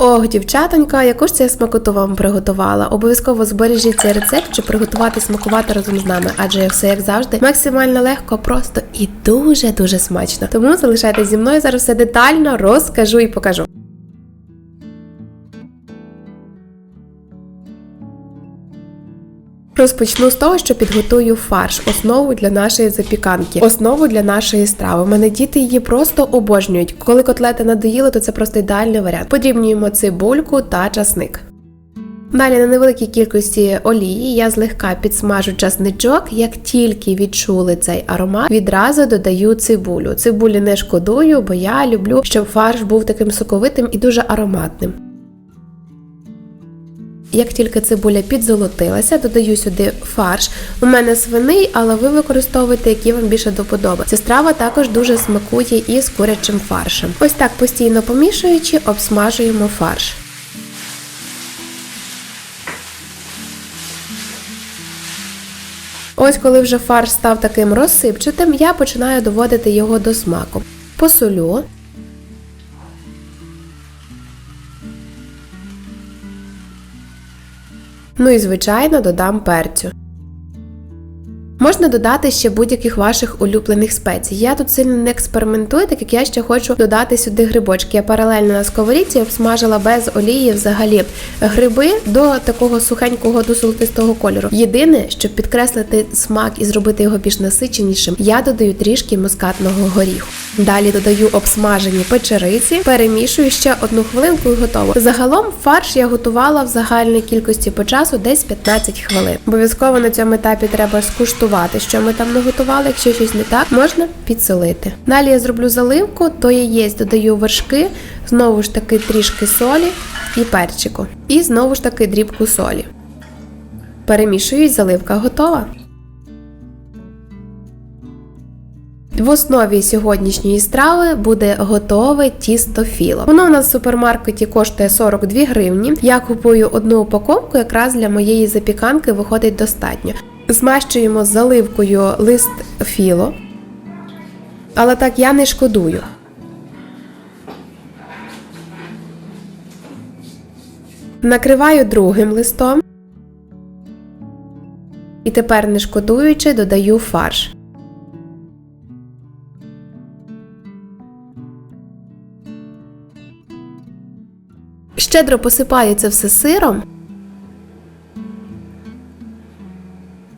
Ох, дівчатонька, яку ж це смакоту вам приготувала. Обов'язково збережіть цей рецепт, щоб приготувати смакувати разом з нами, адже все як завжди максимально легко, просто і дуже дуже смачно. Тому залишайтесь зі мною зараз все детально розкажу і покажу. Розпочну з того, що підготую фарш, основу для нашої запіканки, основу для нашої страви. У мене діти її просто обожнюють. Коли котлети надоїли, то це просто ідеальний варіант. Подрібнюємо цибульку та часник. Далі на невеликій кількості олії я злегка підсмажу часничок. Як тільки відчули цей аромат, відразу додаю цибулю. Цибулі не шкодую, бо я люблю, щоб фарш був таким соковитим і дуже ароматним. Як тільки цибуля підзолотилася, додаю сюди фарш. У мене свиний, але ви використовуєте, який вам більше до подоби. Ця страва також дуже смакує із курячим фаршем. Ось так постійно помішуючи, обсмажуємо фарш. Ось коли вже фарш став таким розсипчатим, я починаю доводити його до смаку. Посолю. Ну і звичайно додам перцю. Можна додати ще будь-яких ваших улюблених спецій. Я тут сильно не експериментую, так як я ще хочу додати сюди грибочки. Я паралельно на сковорідці обсмажила без олії взагалі гриби до такого сухенького до золотистого кольору. Єдине, щоб підкреслити смак і зробити його більш насиченішим, я додаю трішки мускатного горіху. Далі додаю обсмажені печериці, перемішую ще одну хвилинку і готово. Загалом фарш я готувала в загальній кількості по часу десь 15 хвилин. Обов'язково на цьому етапі треба скуштувати, що ми там наготували. Якщо щось не так, можна підсолити. Далі я зроблю заливку, до яєць додаю вершки, знову ж таки трішки солі і перчику. І знову ж таки дрібку солі. Перемішую і заливка готова. В основі сьогоднішньої страви буде готове тісто філо. Воно у нас в супермаркеті коштує 42 гривні. Я купую одну упаковку, якраз для моєї запіканки виходить достатньо. Змащуємо заливкою лист філо, але так я не шкодую. Накриваю другим листом. І тепер, не шкодуючи, додаю фарш. Щедро посипаю це все сиром.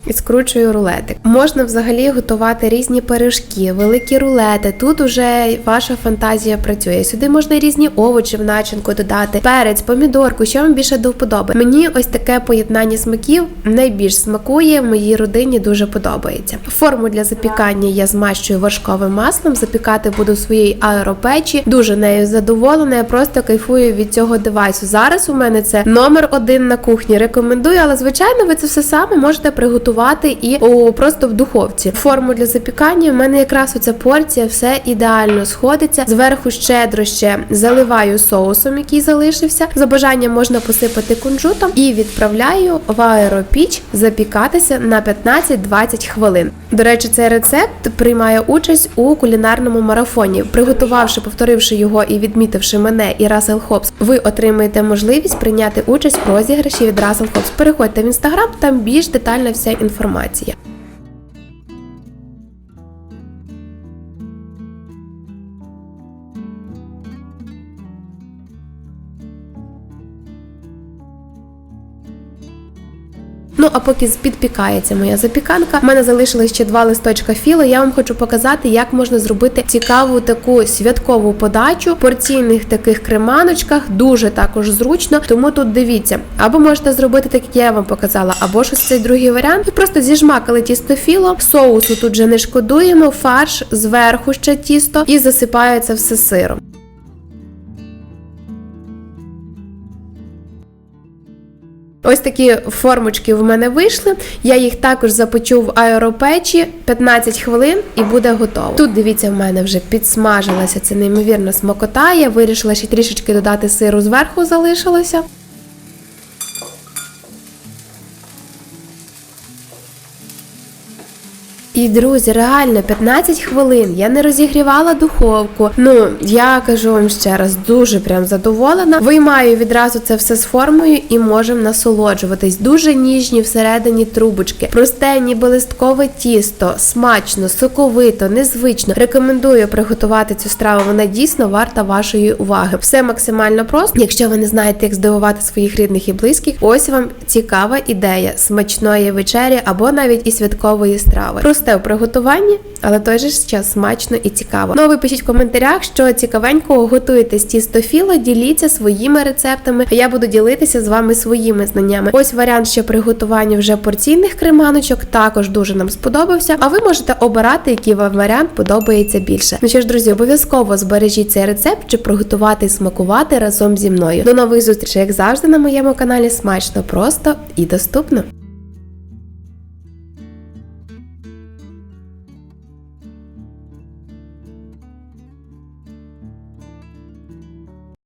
І скручую рулетик. Можна взагалі готувати різні пиріжки, великі рулети. Тут уже ваша фантазія працює. Сюди можна різні овочі в начинку додати, перець, помідорку, що вам більше до вподоби. Мені ось таке поєднання смаків найбільш смакує, моїй родині дуже подобається. Форму для запікання я змащую вершковим маслом, запікати буду в своїй аеропечі. Дуже нею задоволена, я просто кайфую від цього девайсу. Зараз у мене це номер один на кухні. Рекомендую, але звичайно, ви це все саме можете приготувати і о, просто в духовці. Форму для запікання в мене якраз оця порція все ідеально сходиться. Зверху щедро ще заливаю соусом, який залишився. За бажанням можна посипати кунжутом і відправляю в аеропіч запікатися на 15-20 хвилин. До речі, цей рецепт приймає участь у кулінарному марафоні. Приготувавши, повторивши його і відмітивши мене і Russell Hobbs, ви отримаєте можливість прийняти участь в розіграші від Russell Hobbs. Переходьте в інстаграм, там більш детальна вся інформація. Ну а поки підпікається моя запіканка, в мене залишилось ще два листочка філо. Я вам хочу показати, як можна зробити цікаву таку святкову подачу в порційних таких креманочках. Дуже також зручно. Тому тут дивіться, або можете зробити так, як я вам показала, або ж ось цей другий варіант. Ви просто зіжмакали тісто філо, соусу тут же не шкодуємо, фарш зверху ще тісто і засипається все сиром. Ось такі формочки в мене вийшли. Я їх також запечу в аеропечі 15 хвилин і буде готово. Тут дивіться, в мене вже підсмажилася це неймовірно смакота. Я вирішила ще трішечки додати сиру зверху залишилося. І друзі, реально 15 хвилин. Я не розігрівала духовку. Ну я кажу вам ще раз, дуже прям задоволена. Виймаю відразу це все з формою і можемо насолоджуватись. Дуже ніжні всередині трубочки, просте, ніби листкове тісто, смачно, соковито, незвично. Рекомендую приготувати цю страву. Вона дійсно варта вашої уваги. Все максимально просто. Якщо ви не знаєте, як здивувати своїх рідних і близьких, ось вам цікава ідея смачної вечері або навіть і святкової страви. Просте у приготуванні, але той же час смачно і цікаво. Ну а ви пишіть в коментарях, що цікавенького готуєте з тістофіло, діліться своїми рецептами. Я буду ділитися з вами своїми знаннями. Ось варіант ще приготування вже порційних креманочок також дуже нам сподобався. А ви можете обирати, який вам варіант подобається більше. Ну що ж, друзі, обов'язково збережіть цей рецепт, щоб приготувати і смакувати разом зі мною. До нових зустрічей, як завжди, на моєму каналі. Смачно, просто і доступно.